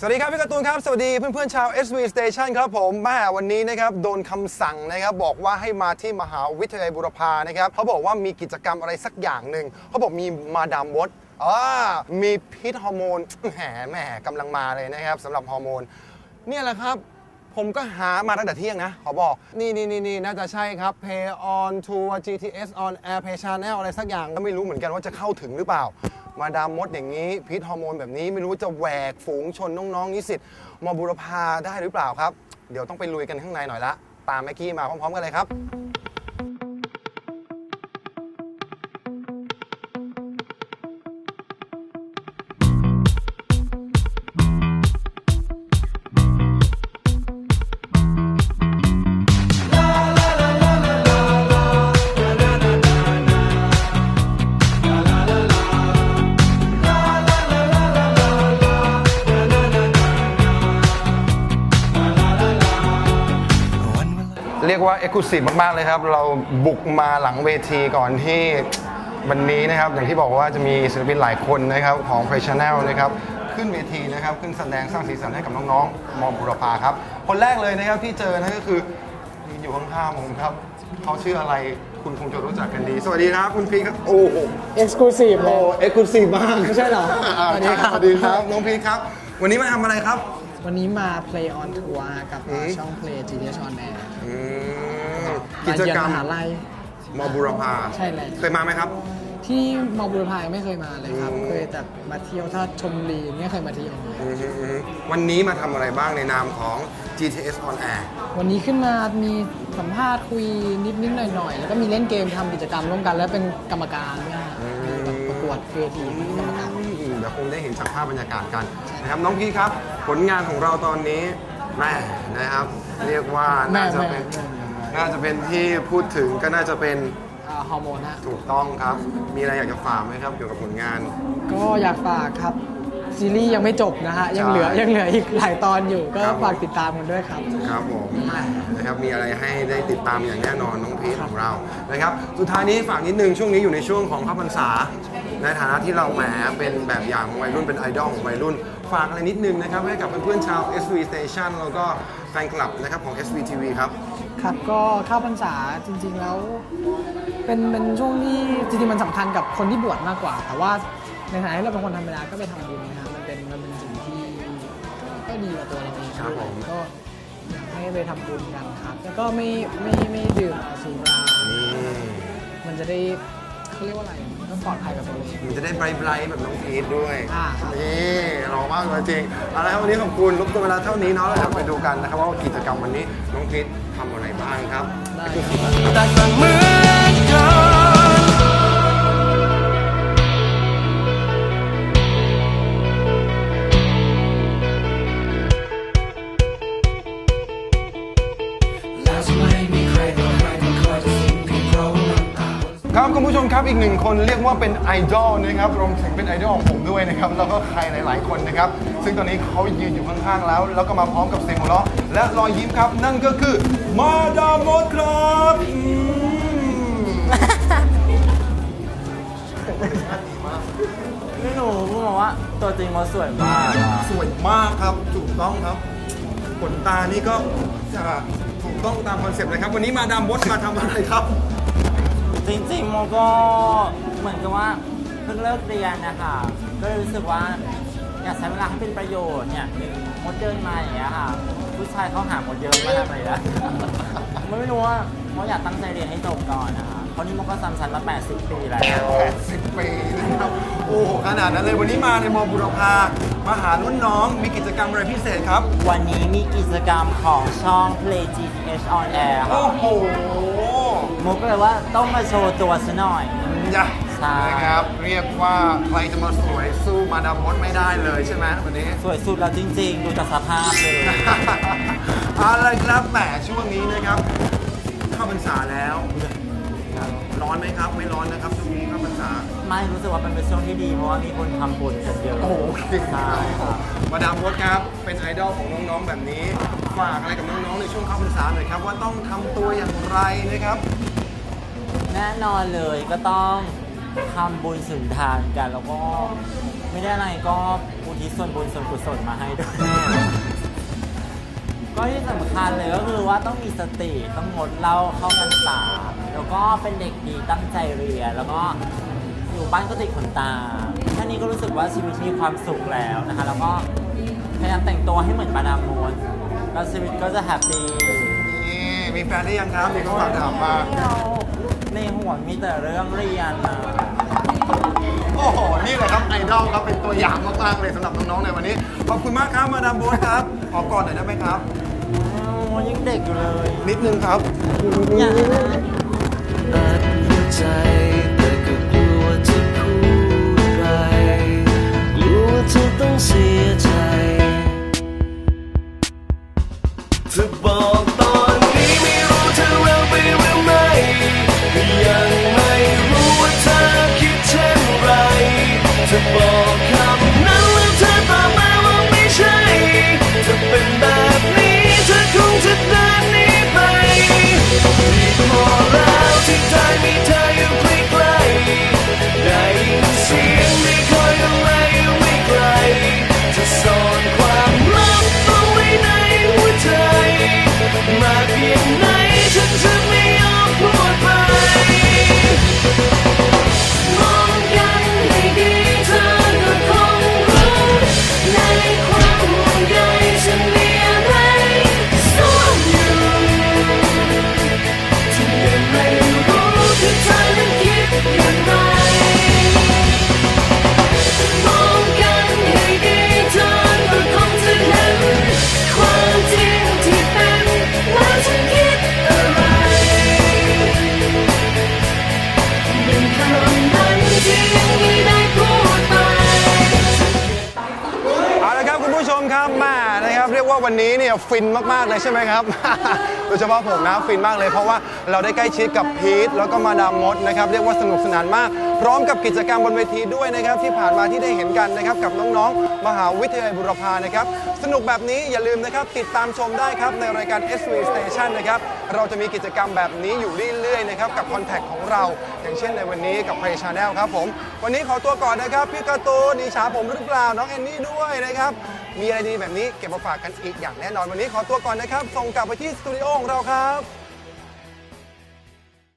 สวัสดีครับพี่การ์ตูนครับ สวัสดีเพื่อนๆชาว SV Station ครับผมแม่วันนี้นะครับโดนคำสั่งนะครับบอกว่าให้มาที่มหาวิทยาลัยบุรพานะครับเขาบอกว่ามีกิจกรรมอะไรสักอย่างหนึ่งเขาบอกมีมาดามวดอ่ามีพิษฮอร์โมนแหมแหมกำลังมาเลยนะครับสำหรับฮอร์โมนเนี่ยแหละครับผมก็หามาตั้งแต่เที่ยงนะ ขอบอก นี่นี่นี่นี่น่าจะใช่ครับ Pay on Tour GTS on Air Pay Channel อะไรสักอย่างก็ไม่รู้เหมือนกันว่าจะเข้าถึงหรือเปล่า มาดามมดอย่างนี้พิษฮอร์โมนแบบนี้ไม่รู้จะแหวกฝูงชนน้องๆนิสิตมบุรพาได้หรือเปล่าครับ เดี๋ยวต้องไปลุยกันข้างในหน่อยละ ตามแม็กกี้มาพร้อมๆกันเลยครับ ยกว่าเอก u s ี v มากๆเลยครับ เราบุกมาหลังเวทีก่อนที่วันนี้นะครับอย่างที่บอกว่าจะมีศิลปินหลายคนนะครับของ p r e c h a n n e l นะครับขึ้นเวทีนะครับขึ้นแสดงสร้างสีสันให้กับน้องๆมอบุรพาครับ คนแรกเลยนะครับที่เจอนั่นก็คือยืนอยู่ข้างๆผมครับเขาชื่ออะไรคุณคงจะรู้จักกันดี สวัสดีครับคุณพีคครับโอ้โห Exclusive เลโอ้ยเอก u s ี v มากไม่ใช่เหรออ่าสวัสดีครับสวัสดีครับน้องพีคครับ วันนี้มาทำอะไรครับ วันนี้มา Play on Tour กับอืม ช่อง Play GTS on Air อืมมากิจเยือนกรรมมหาลัยมอบุรพาใช่เลย เคยมาไหมครับ ที่มอบุรพายังไม่เคยมาเลยครับ อืม เคยแต่มาเที่ยวถ้าชมบุรีไม่เคยมาเที่ยวเลยอืมอืมอืมวันนี้มาทำอะไรบ้างในนามของ GTS on Air วันนี้ขึ้นมามีสัมภาษณ์คุยนิดนิดหน่อยหน่อยๆ แล้วก็มีเล่นเกมทำกิจกรรมร่วมกัน แล้วเป็นกรรมการด้วยฮะมีแบบประกวดเวทีเป็นกรรมการอืมเดี๋ ยวคงได้เห็นจากภาพบรรยากาศกันนะครับน้องพี่ครับผลงานของเราตอนนี้แม่นะครับ เรียกว่าน่าจะเป็นแม่แม่แม่น่าจะเป็นที่พูดถึงก็น่าจะเป็นอ่าฮอร์โมนฮะถูกต้องครับ มีอะไรอยากจะฝากไหมครับเกี่ยวกับผลงาน ก็อยากฝากครับ ซีรีส์ยังไม่จบนะฮะ ยังเหลือใช่ ยังเหลืออีกหลายตอนอยู่ก็ครับผมฝากติดตามกันด้วยครับ ครับผมนะครับมีอะไรให้ได้ติดตามอย่างแน่นอนน้องพีทของเรานะครับสุดท้ายนี้ฝากนิดนึงช่วงนี้อยู่ในช่วงของข้าพรรษา ในฐานะที่เราแหมเป็นแบบอย่างของวัยรุ่นเป็นไอดอลของวัยรุ่น ฝากอะไรนิดนึงนะครับให้กับเพื่อนๆชาว SV Station แล้วก็แฟนคลับนะครับของ SV TV ครับ ครับก็เข้าพรรษาจริง ๆแล้ว เป็นเป็นช่วงที่จริงๆมันสำคัญกับคนที่บวชมากกว่า แต่ว่า ในฐานะที่เราเป็นคนธรรมดาก็ไปทำบุญนะครับมันเป็นมันเป็นสิ่งที่ก็ดีกับตัวเราเองครับผม ก็อยากให้ไปทำบุญกันครับ แล้วก็ไม่ไม่ไม่ดื่มสุรา นี่มันจะได้เขาเรียกว่าอะไรก็ปลอดภัยกับตัวเอง มันจะได้ไบรท์ๆแบบน้องพีทด้วยอ่าครับ นี่รอมากเลยจริงเอาละครับวันนี้ขอบคุณรบกวนเวลาเท่านี้เนาะแล้วเดี๋ยวไปดูกันนะครับว่ากิจกรรมวันนี้น้องพีททำอะไรบ้างครับ ได้ครับ แต่ก็เหมือ ครับคุณผู้ชมครับอีกหนึ่งคนเรียกว่าเป็นไอดอลนะครับรวมถึงเป็นไอดอลของผมด้วยนะครับแล้วก็ใครหลาย ๆ คนนะครับ ซึ่งตอนนี้เขายืนอยู่ข้าง ๆ แล้ว แล้วก็มาพร้อมกับเสียงหัวเราะและรอยยิ้มครับ นั่นก็คือมาดามมดครับอืมนี่หนูพูดมาว่าตัวจริงมันสวยมากอะสวยมากครับถูกต้องครับขนตานี่ก็จะถูกต้องตามคอนเซ็ปต์เลยครับ วันนี้มาดามมดมาทำอะไรครับ จริงๆมันก็เหมือนกับว่าเพิ่งเลิกเรียนนะคะก็เลยรู้สึกว่าอยากใช้เวลาให้เป็นประโยชน์เนี่ยมดเดินมาอย่างเงี้ยค่ะ ผู้ชายเขาหามดเยอะมากเลยนะไม่รู้ว่าเขาอยากตั้งใจเรียนให้จบก่อนนะคะเพราะนี่มันก็ซ้ำชั้นมา 80 ปีแล้ว80ปีนะครับโอ้โหขนาดนั้นเลยวันนี้มาในมอบุรพามาหารุ่นน้องมีกิจกรรมอะไรพิเศษครับวันนี้มีกิจกรรมของช่อง Play GTH on Air ค่ะ โอ้โห มุกก็เลยว่าต้องมาโชว์ตัวซะหน่อยอย่าใช่ นะครับ เรียกว่าใครจะมาสวยสู้มาดามมดไม่ได้เลยใช่ไหมวันนี้ สวยสุดแล้วจริง ๆ ดูจากสภาพเลย เอาละครับแหมช่วงนี้นะครับเข้าพรรษาแล้ว ร้อนไหมครับ ไม่ร้อนนะครับช่วงนี้เข้าพรรษาไม่รู้สึกว่ามันเป็นช่วงที่ดีเพราะว่ามีคนทำบุญกันเยอะโอ้โหเก่งใช่ครับมาดามมดครับ เป็นไอดอลของน้องๆแบบนี้ ฝากอะไรกับน้องๆในช่วงเข้าพรรษาหน่อยครับว่าต้องทำตัวอย่างไรนะครับ แน่นอนเลยก็ต้องทำบุญสุนทานกัน แล้วก็ไม่ได้อะไรก็อุทิศส่วนบุญส่วนกุศลมาให้ด้วยก็ที่สำคัญเลยก็คือว่าต้องมีสติต้องงดเหล้าเข้ากันตา แล้วก็เป็นเด็กดีตั้งใจเรียน แล้วก็อยู่บ้านก็ติดขนตาแค่นี้ก็รู้สึกว่าชีวิตมีความสุขแล้วนะคะ แล้วก็พยายามแต่งตัวให้เหมือนปาดามโมดแล้วชีวิตก็จะแฮปปี้นี่มีแฟนหรือยังครับมีคนฝากถามมาในหัวมีแต่เรื่องเรียนนะโอ้โห นี่แหละครับไอดอลครับ เป็นตัวอย่างมากๆเลยสำหรับน้องๆในวันนี้ ขอบคุณมากครับ มาดามโบ๊ทครับ ขอกอดหน่อยได้ไหมครับโอ้ยังเด็กอยู่เลย นิดนึงครับ อัดหัวใจ ว่าวันนี้เนี่ยฟินมากๆเลยใช่ไหมครับ โดยเฉพาะผมนะฟินมากเลยเพราะว่าเราได้ใกล้ชิดกับพีทแล้วก็มาดามมดนะครับเรียกว่าสนุกสนานมาก พร้อมกับกิจกรรมบนเวทีด้วยนะครับที่ผ่านมาที่ได้เห็นกันนะครับกับน้องๆ มหาวิทยาลัยบุรพานะครับสนุกแบบนี้อย่าลืมนะครับติดตามชมได้ครับในรายการ SV Station นะครับเราจะมีกิจกรรมแบบนี้อยู่เรื่อยๆนะครับกับคอนแทคของเรา อย่างเช่นในวันนี้กับ Play Channel ครับผมวันนี้ขอตัวก่อนนะครับพี่การ์ตูนอิจฉาผมหรือเปล่าน้องแอนนี่ด้วยนะครับ มีอะไรดีแบบนี้เก็บมาฝากกันอีกอย่างแน่นอนวันนี้ขอตัวก่อนนะครับ ส่งกลับไปที่สตูดิโอของเราครับ